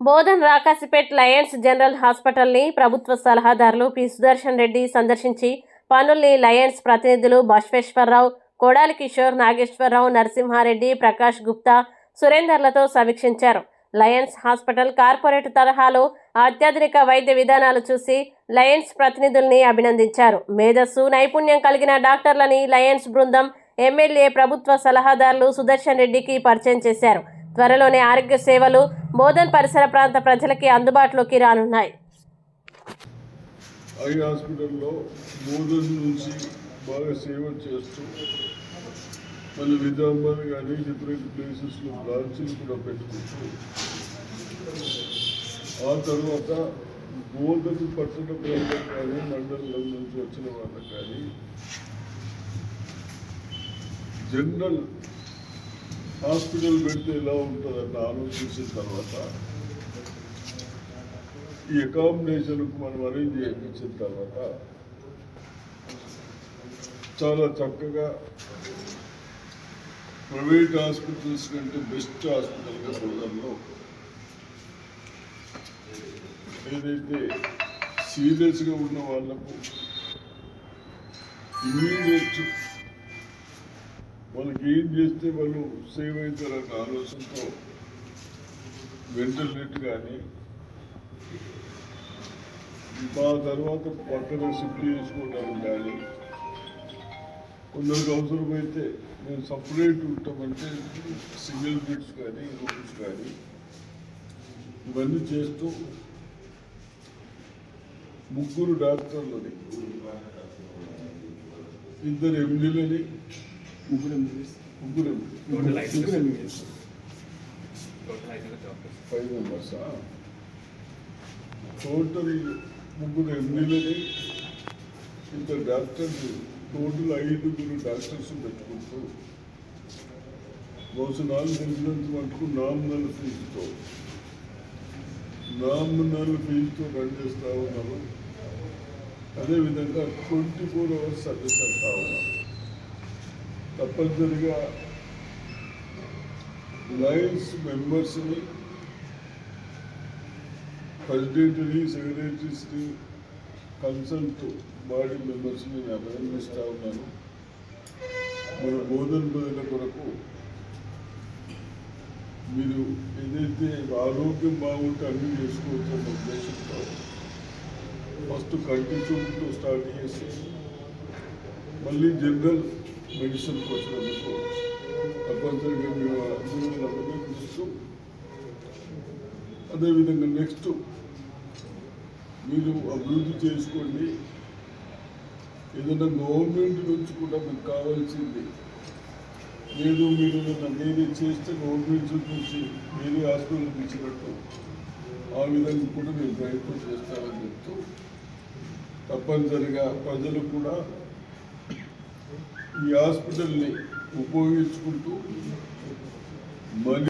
Bodhan రాకాసిపేట్ Lions general హాస్పిటల్ని ప్రభుత్వ సలహాదారులు పి. సుదర్శన్ రెడ్డి సందర్శించి పనుల్ని లయన్స్ ప్రతినిధులు బశ్వేశ్వరరావు కోడాలి కిషోర్ నాగేశ్వరరావు నరసింహారెడ్డి ప్రకాష్ గుప్తా సురేందర్లతో సమీక్షించారు. లయన్స్ హాస్పిటల్ కార్పొరేట్ తరహాలో అత్యాధునిక వైద్య విధానాలు చూసి లయన్స్ ప్రతినిధుల్ని అభినందించారు. మేధస్సు నైపుణ్యం కలిగిన డాక్టర్లని లయన్స్ బృందం ఎమ్మెల్యే ప్రభుత్వ సలహాదారులు సుదర్శన్ రెడ్డికి పరిచయం చేశారు. త్వరలోనే ఆరోగ్య సేవలు బోధన్ పరిసర ప్రాంత ప్రజలకి అందుబాటులోకి రానున్నాయి. ఐ హాస్పిటల్లో బోధన్ నుంచి బాగా సేవ చేస్తూ మన నిజామాబాద్ కానీ డిఫరెంట్ ప్లేసెస్లో బ్రాంచ్లు కూడా పెట్టుకుంటూ ఆ తర్వాత బోధన పట్టణ ప్రాంతం కానీ మండలం నుంచి వచ్చిన వాళ్ళకి కానీ జనరల్ హాస్పిటల్ పెడితే ఎలా ఉంటుందని ఆలోచించిన తర్వాత ఈ అకామిడేషన్కు మనం అరేంజ్ చేయించిన తర్వాత చాలా చక్కగా ప్రైవేట్ హాస్పిటల్స్ కంటే బెస్ట్ హాస్పిటల్గా బోధనలో ఏదైతే సీరియస్గా ఉన్న వాళ్ళకు ఇమీడియట్ వాళ్ళకి ఏం చేస్తే వాళ్ళు సేవ్ అవుతారన్న ఆలోచనతో వెంటనేట్ కానీ మా తర్వాత పక్కన షిఫ్ట్ చేసుకోవడానికి కానీ కొందరికి అవసరమైతే మేము సపరేట్ ఉంటామంటే సింగిల్ బెడ్స్ కానీ రూమ్స్ కానీ ఇవన్నీ చేస్తూ ముగ్గురు డాక్టర్లని ఇద్దరు ఎండీలని ముగ్గురు ఎంబీబీఎస్ ముగ్గురు టోటల్ ఐదు ముగ్గురు ఎంబీబీఎస్ టోటల్ ఫైవ్ మెంబర్సా టోటల్ ముగ్గురు ఎండీలని ఇద్దరు డాక్టర్స్ టోటల్ ఐదుగురు డాక్టర్స్ పెట్టుకుంటూ బహుశా నాలుగు తెలిసినంత మటుకు నామినల్ ఫీజుతో నామినల్ ఫీజుతో రన్ చేస్తూ ఉన్నారు అదేవిధంగా ట్వంటీ ఫోర్ అవర్స్ సర్వీస్ అంటా ఉన్నారు తప్పనిసరిగా లయన్స్ మెంబర్స్ని ప్రెసిడెంట్ని సెక్రటరీస్ని కన్సల్ట్ బాడీ మెంబర్స్ని నేను అభినందిస్తూ ఉన్నాను. మన బోధన ప్రజల కొరకు మీరు ఏదైతే ఆరోగ్యం బాగుంటే అన్ని చేసుకోవచ్చు అన్న ఉద్దేశంతో ఫస్ట్ కంటి చూపుతో స్టార్ట్ చేసి మళ్ళీ జనరల్ మెడిసిన్కి వచ్చినందుకు తప్పనిసరిగా మేము అందరిని అభినందిస్తూ అదేవిధంగా నెక్స్ట్ మీరు అభివృద్ధి చేసుకోండి. ఏదైనా గవర్నమెంట్ నుంచి కూడా మీకు కావాల్సింది లేదు మీరు నన్ను చేస్తే గవర్నమెంట్ నుంచి వేరే హాస్పిటల్కి ఇచ్చినట్టు ఆ విధంగా కూడా నేను ప్రయత్నం చేస్తానని చెప్తూ తప్పనిసరిగా ప్రజలు కూడా ఈ హాస్పిటల్ని ఉపయోగించుకుంటూ మళ్ళీ